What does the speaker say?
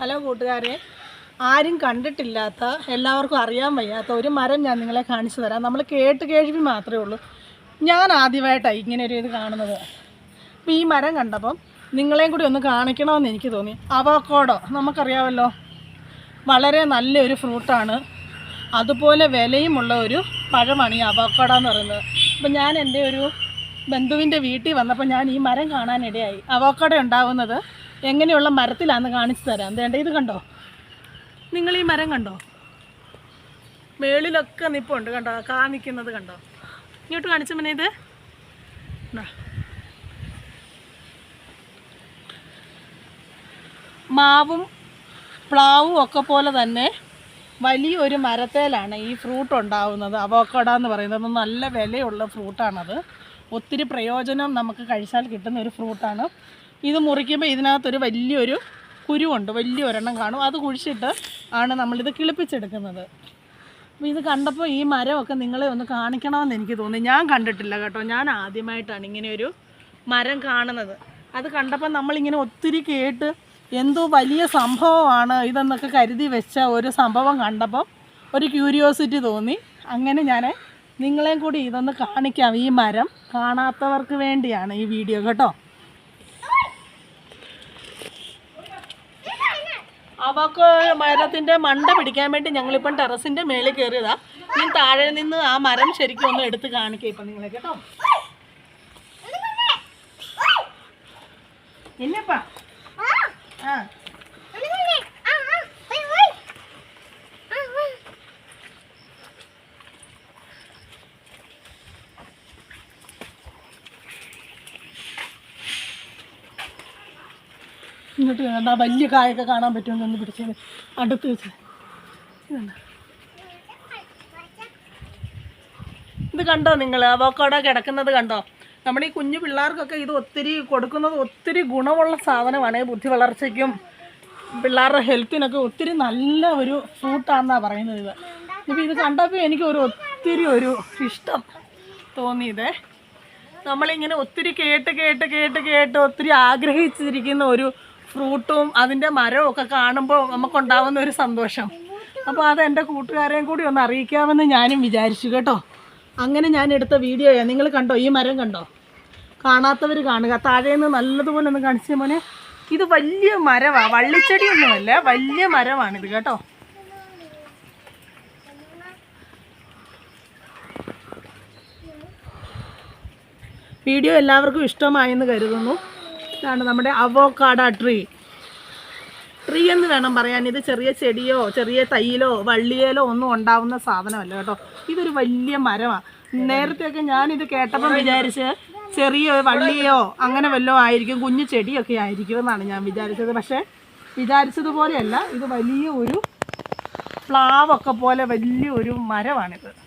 Hello കൂട്ടുകാരെ ആരും കണ്ടിട്ടില്ലാത്ത എല്ലാവർക്കും അറിയാൻ വയ്യാത്ത ഒരു മരം ഞാൻ നിങ്ങളെ കാണിച്ചു തരാം. നമ്മൾ കേട്ട് കേൾവി മാത്രമേ ഉള്ളൂ. ഞാൻ ആദ്യമായിട്ടാണ് ഇങ്ങനെ ഒരു ഇത് കാണുന്നത്. അപ്പോൾ ഈ മരം കണ്ടപ്പം നിങ്ങളെയും കൂടി ഒന്ന് കാണിക്കണമെന്ന് എനിക്ക് തോന്നി. അവക്കോടോ നമുക്കറിയാമല്ലോ. വളരെ നല്ലൊരു ഫ്രൂട്ടാണ്. അതുപോലെ വിലയുമുള്ള ഒരു പഴമാണ് ഈ അവക്കോട എന്ന് പറയുന്നത്. അപ്പം ഞാൻ എന്റെ ഒരു ബന്ധുവിന്റെ വീട്ടിൽ വന്നപ്പോൾ ഞാൻ ഈ മരം കാണാനിടയായി. അവക്കോട ഉണ്ടാവുന്നത് എങ്ങനെയുള്ള മരത്തിലാന്ന് കാണിച്ചു തരാം. വേണ്ട ഇത് കണ്ടോ? നിങ്ങൾ ഈ മരം കണ്ടോ? മേളിലൊക്കെ നിപ്പുണ്ട് കണ്ടോ? കാണിക്കുന്നത് കണ്ടോ? ഇങ്ങോട്ട് കാണിച്ചു പിന്നെ ഇത്. മാവും പ്ലാവും ഒക്കെ പോലെ തന്നെ വലിയൊരു മരത്തേലാണ് ഈ ഫ്രൂട്ട് ഉണ്ടാവുന്നത്. അവോക്കട എന്ന് പറയുന്നത്. നല്ല വിലയുള്ള ഫ്രൂട്ടാണത്. ഒത്തിരി പ്രയോജനം നമുക്ക് കഴിച്ചാൽ കിട്ടുന്ന ഒരു ഫ്രൂട്ടാണ്. ഇത് മുറിക്കുമ്പോൾ ഇതിനകത്തൊരു വലിയൊരു കുരുവുണ്ട്. വലിയ ഒരെണ്ണം കാണും. അത് കുഴിച്ചിട്ട് ആണ് നമ്മളിത് കിളിപ്പിച്ചെടുക്കുന്നത്. അപ്പോൾ ഇത് കണ്ടപ്പോൾ ഈ മരമൊക്കെ നിങ്ങളെ ഒന്ന് കാണിക്കണമെന്ന് എനിക്ക് തോന്നി. ഞാൻ കണ്ടിട്ടില്ല കേട്ടോ. ഞാൻ ആദ്യമായിട്ടാണ് ഇങ്ങനെ ഒരു മരം കാണുന്നത്. അത് കണ്ടപ്പോൾ നമ്മളിങ്ങനെ ഒത്തിരി കേട്ട് എന്തോ വലിയ സംഭവമാണ് ഇതെന്നൊക്കെ കരുതി വെച്ച ഒരു സംഭവം കണ്ടപ്പോൾ ഒരു ക്യൂരിയോസിറ്റി തോന്നി. അങ്ങനെ ഞാൻ നിങ്ങളെയും കൂടി ഇതൊന്ന് കാണിക്കാം. ഈ മരം കാണാത്തവർക്ക് വേണ്ടിയാണ് ഈ വീഡിയോ കേട്ടോ. അവക്ക് മരത്തിന്റെ മണ്ട പിടിക്കാൻ വേണ്ടി ഞങ്ങളിപ്പം ടെറസിന്റെ മേളിൽ കയറിയതാ. ഞാൻ താഴെ നിന്ന് ആ മരം ശരിക്കും ഒന്ന് എടുത്ത് കാണിക്കാം ഇപ്പം നിങ്ങളെ കേട്ടോ. ഇല്ലപ്പാ ആ. ഇങ്ങോട്ട് വേണ്ട വലിയ കായൊക്കെ കാണാൻ പറ്റുമെന്ന് ഒന്ന് പിടിച്ചത് അടുത്ത് വെച്ച്. ഇത് കണ്ടോ നിങ്ങൾ? അവക്കോട കിടക്കുന്നത് കണ്ടോ? നമ്മുടെ ഈ കുഞ്ഞു പിള്ളേർക്കൊക്കെ ഇത് ഒത്തിരി കൊടുക്കുന്നത് ഒത്തിരി ഗുണമുള്ള സാധനമാണ്. ബുദ്ധി വളർച്ചയ്ക്കും പിള്ളേരുടെ ഹെൽത്തിനൊക്കെ ഒത്തിരി നല്ല ഒരു ഫ്രൂട്ടാണെന്നാണ് പറയുന്നത് ഇത്. ഇപ്പോൾ ഇത് കണ്ടപ്പോൾ എനിക്ക് ഒരു ഒത്തിരി ഒരു ഇഷ്ടം തോന്നിയതേ. നമ്മളിങ്ങനെ ഒത്തിരി കേട്ട് കേട്ട് കേട്ട് കേട്ട് ഒത്തിരി ആഗ്രഹിച്ചിരിക്കുന്ന ഒരു ഫ്രൂട്ടും അതിന്റെ മരവും ഒക്കെ കാണുമ്പോൾ നമുക്കുണ്ടാവുന്ന ഒരു സന്തോഷം. അപ്പോൾ അത് എന്റെ കൂട്ടുകാരെയും കൂടി ഒന്ന് അറിയിക്കാമെന്ന് ഞാനും വിചാരിച്ചു കേട്ടോ. അങ്ങനെ ഞാൻ എടുത്ത വീഡിയോയാണ് നിങ്ങൾ കണ്ടോ? ഈ മരം കണ്ടോ? കാണാത്തവർ കാണുക. താഴേന്ന് നല്ലതുപോലെ ഒന്ന് കാണിച്ച മോനെ. ഇത് വലിയ മരമാണ് വള്ളിച്ചെടിയൊന്നുമല്ല വലിയ മരമാണിത് കേട്ടോ. വീഡിയോ എല്ലാവർക്കും ഇഷ്ടമായെന്ന് കരുതുന്നു. ഇതാണ് നമ്മുടെ അവോക്കാഡ ട്രീ. ട്രീ എന്ന് വേണം പറയാൻ. ഇത് ചെറിയ ചെടിയോ ചെറിയ തൈയിലോ വള്ളിയേലോ ഒന്നും ഉണ്ടാവുന്ന സാധനമല്ല കേട്ടോ. ഇതൊരു വലിയ മരമാണ് നേരത്തെയൊക്കെ ഞാനിത് കേട്ടപ്പോൾ വിചാരിച്ച് ചെറിയ വള്ളിയോ അങ്ങനെ വല്ലതും ആയിരിക്കും കുഞ്ഞു ചെടിയൊക്കെ ആയിരിക്കും എന്നാണ് ഞാൻ വിചാരിച്ചത്. പക്ഷേ വിചാരിച്ചതുപോലെയല്ല. ഇത് വലിയ ഒരു പ്ലാവൊക്കെ പോലെ വലിയ ഒരു മരമാണിത്.